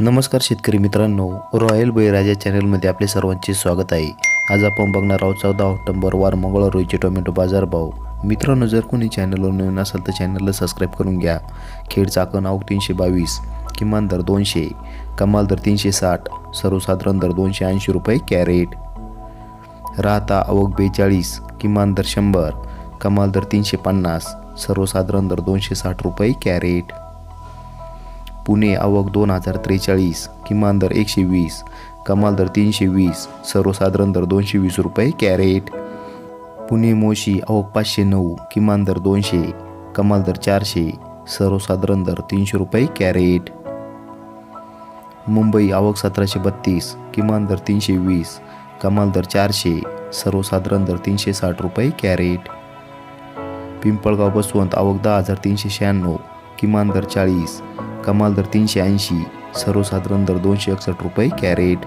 नमस्कार शेतकरी मित्रांनो रॉयल बळीराजा चॅनलमध्ये आपले सर्वांचे स्वागत आहे. आज आपण बघणार आहोत चौदा ऑक्टोबर वार मंगळवार रोजीचे टोमॅटो बाजारभाव मित्रांनो जर कोणी चॅनलवर नवीन असेल तर चॅनलला सबस्क्राईब करून घ्या. खेड चाकण आवक तीनशे बावीस किमान दर दोनशे कमाल दर तीनशे साठ सर्वसाधारण दर दोनशे ऐंशी रुपये कॅरेट. राहता आवक बेचाळीस किमान दर शंभर कमाल दर तीनशे पन्नास सर्वसाधारण दर दोनशे साठ रुपये कॅरेट. पुणे आवक दोन हजार त्रेचाळीस किमान दर एकशे वीस कमाल दर तीनशे वीस सर्वसाधारण दर दोनशे वीस रुपये कॅरेट. पुणे मोशी आवक पाचशे नऊ किमान दर दोनशे कमाल दर चारशे सर्वसाधारण दर तीनशे रुपये कॅरेट. मुंबई आवक सतराशे बत्तीस किमान दर तीनशे वीस कमाल दर चारशे सर्वसाधारण दर तीनशे साठ रुपये कॅरेट. पिंपळगाव बसवंत आवक दहा हजार तीनशे शहाण्णव किमान दर चाळीस कमाल दर तीनशे ऐंशी सर्वसाधारण दर दोनशे एकसष्ट रुपये कॅरेट.